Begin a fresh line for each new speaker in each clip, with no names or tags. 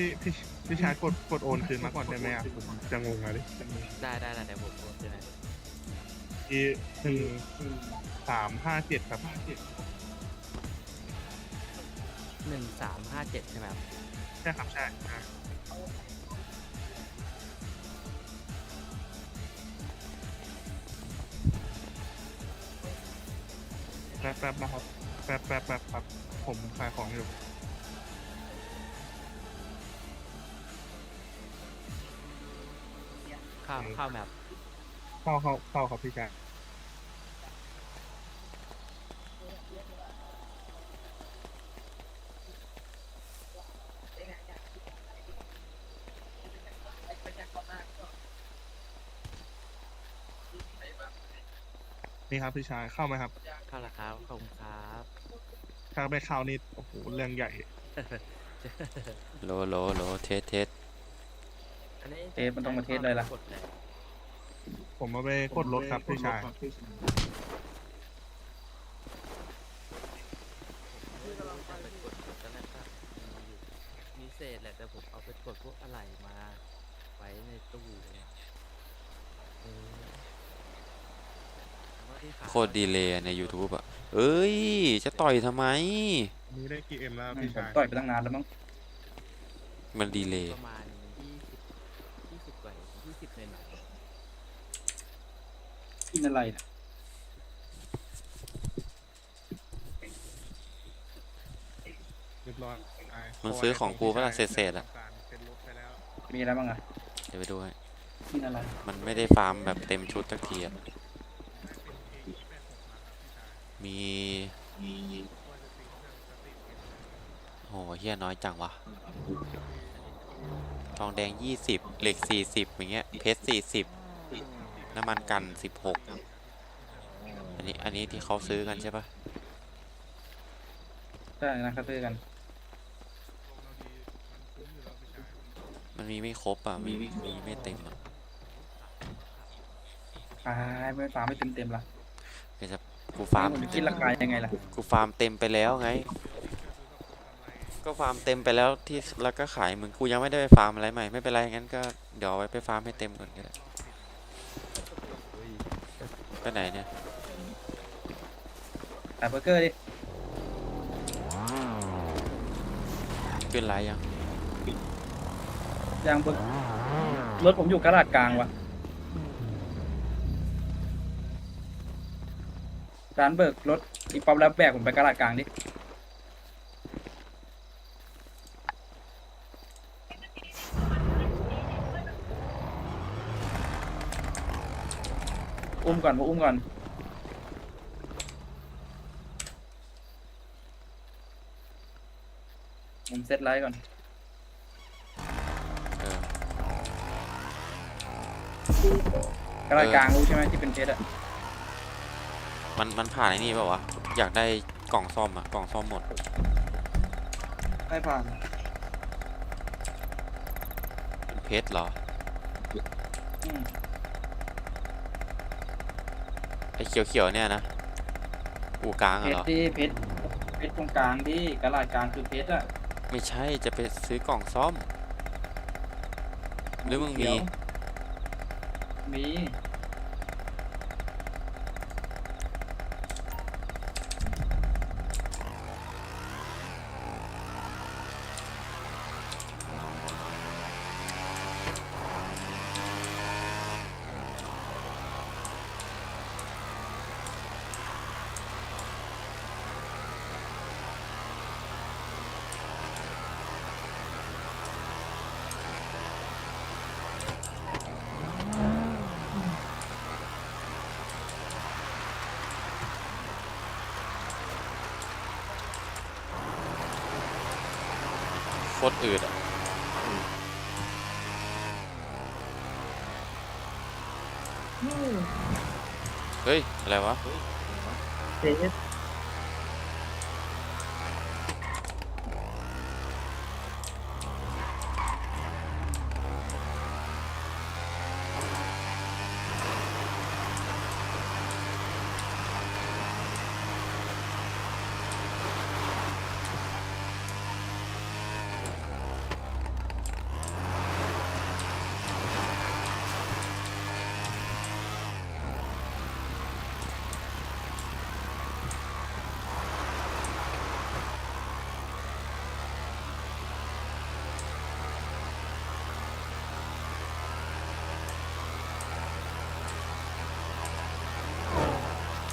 พี่พี่พี่ชายกดกดโอนคืนมาก่อนได้ไหมอะผมจะงงอะดิ
ได้ได้ได้เดี๋ยวผมโอนคืนให้
อีหนึ่งสามห้าเจ็ดครับ
หนึ่งสามห้าเจ็ดใช่ไหมครับ
ใช่ครับใช่ใช่แป๊บแป๊บนะครับแป๊บแป๊บแป๊บครับผมขายของอยู่
ข้าวข้าวแมพ
เข้าเข้าเข้าครับพี่ชายนี่ครับพี่ชายเข้าไหมครับ
ข้าวราคาขอบคุณครับ
ถ้าไม่เข้านี่โอ้โหเรื่องใหญ่
โลโลโลเทสเทส
อันนี้
เทสมันต้องมาเทสเลยล่ะ
กดเลย
ผมมาไปกดรถครับพี่ชาย
ถ้าไปกดกดตอนแรกก็มีอยู่มีเศษแหละแต่ผมเอาไปกดพวกอะไรมา ไว้ในตู้เลยเออแล้วที่ขาย
โคตรดีเลยใน YouTube อะ เอ้ย จะต่อยทำไม
นี่ได้กี่เอ็มแล้ว
อืม
พี่
ผม
ชาย
ต่อยไปตั้งนานแล้วมั้ง
มันดีเลย
ประมาณยี่สิบยี่สิบ กว่ายี่สิบหน่อย
กินอะไรเนี่ย
เรียบร้อย
มันซื้อของกูปะล่ะเศษๆอะ
เป็นรถไปแล้ว
มีอะไรบ้างอะ
เดี๋ยวไปดูให้
กินอะไร
มันไม่ได้ฟาร์มแบบเต็มชุดสักทีอะมีโหเฮียน้อยจังวะ ทองแดง 20 เหล็ก 40 อย่างเงี้ย เพชร 40 น้ำมันกัน 16 อันนี้ อันนี้ที่เขาซื้อกันใช่ปะ
ใช่นะครับซื้อกัน
มันมีไม่ครบอะ มีมีไม่เต็มอะ
ขายไม่ฟาร์มไม่เต็มเต็มๆละ
ก็จะกูฟาร์ม
ผมจะคิดราคายังไงล่ะ
กูฟาร์มเต็มไปแล้วไง ก็ฟาร์มเต็มไปแล้วที่แล้วก็ขายมึงกูยังไม่ได้ไปฟาร์มอะไรใหม่ไม่เป็นไรงั้นก็เดี๋ยวเอาไว้ไปฟาร์มให้เต็มก่อนก็ได้ไปไหนเนี่ย
แต่เบอร์เกอร์ดิ
ขึ้นไลน์ยัง
ยางเบอร์รถผมอยู่กระดาษกลางวะร้านเบิกรถอีป๊อปแล้วแบกผมไปกระดาษกลางดิ อุ้มก่อนมาอุ้มก่อน ผมเซตไลท์ก่อน
เออก
ระดาษกลางรู้ใช่ไหมที่เป็นเพชรอะ
มันมันผ่านไอ้นี่เปล่าวะ อยากได้กล่องซ่อมอะกล่องซ่อมหมด
ไม่ผ่าน
เป็นเพชรเหรอ
อืม
ไอ้เขียวๆเนี่ยนะอูกลาง
เพ
อะ
ช
เหร
ร
อ
ดิเพชรเพชรตรงกลางดิกระดาษกลางคือเพชรอะ
ไม่ใช่จะไปซื้อกล่องซ่อม หรือมึงมี
เขียวมี
โคตรอืดอะเฮ้ย อะไรวะ
เพช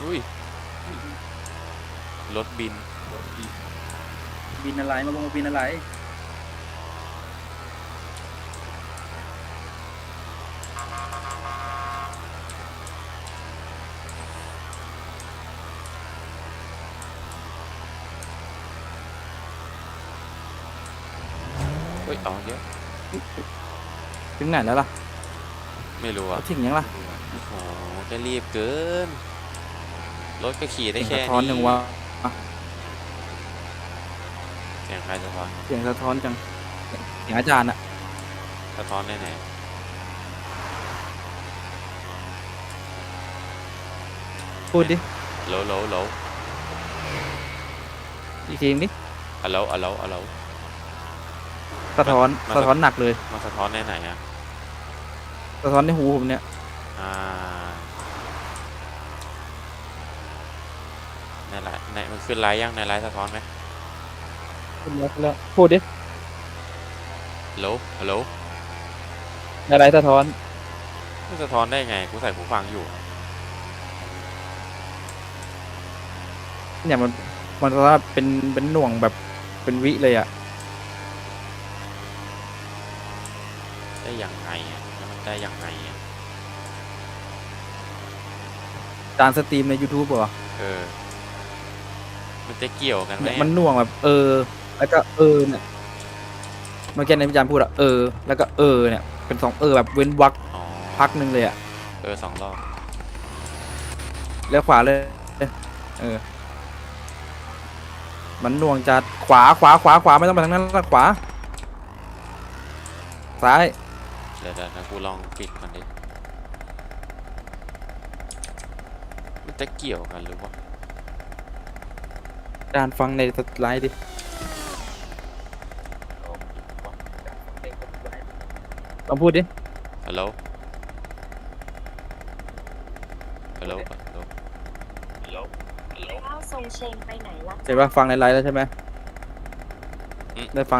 อุ้ยรถบิน
บินอะไรมาลงมาบินอะไร
เฮ้ยเอาเยอะ
ถึงไหนแล้วล่ะ
ไม่รู้อะ
ถึงยังล่ะ
โอ้โหจะรีบเกิน รถก็ขี่ได้
เสียง
แค่
สะท้อน
นี้
จังวะ
เสียงใครสะท้อน
เสียงสะท้อนจังเสียงอาจารย์อะ
สะท้อนได้ไหน
พูดดิ
โหลโหลโหล
อีกทีดิ
อะโหลอะโหลอะโหล
สะท้อน
มา
สะท้อนหนักเลย
มาสะท้อนได้ไหนอะ
สะท้อนในหูผมเนี่ย
อ่าใน ไลน์ในมันขึ้นไลน์ยังในไลน์สะท้อนไหม
พูดแล้วพูดแล้วพูดดิ
ฮัลโหลฮัลโหล
อะไรสะท้อน
มันสะท้อนได้ไงกูใส่หูฟังอยู่
เนี่ยมันมันว่าเป็นเป็นหน่วงแบบเป็นวิเลยอะ
ได้ยังไงอะแล้วมันได้ยังไงอะ
อาจารย์สตรีมใน YouTube เหรอ
เออ มันจะเกี่ยวกันไหม
เนี่ยมันหน่วงแบบเออ แล้วก็เออเนี่ยเมื่อกี้ในอาจารย์พูดอะเออ แล้วก็เออเนี่ย เป็นสองเออแบบเว้นวรรค
อ๋อ
พักหนึ่งเลยอะ
เออสองรอบ
แล้วขวาเลย เออ มันหน่วงจัดขวาขวาขวาขวาไม่ต้องไปทางนั้นละขวา ซ้าย
เดี๋ยวเดี๋ยวนะกูลองปิดมันดิมันจะเกี่ยวกันหรือวะ
อาจารย์ฟังในสไลด์ดิลองพูดดิ
ฮัลโหลฮัลโหลฮัลโหล
ข้าวทรงเชงไปไหนล่ะ
เห็นว่าฟังในไลน์แล้วใช่ไหม
อืม
ได้ฟัง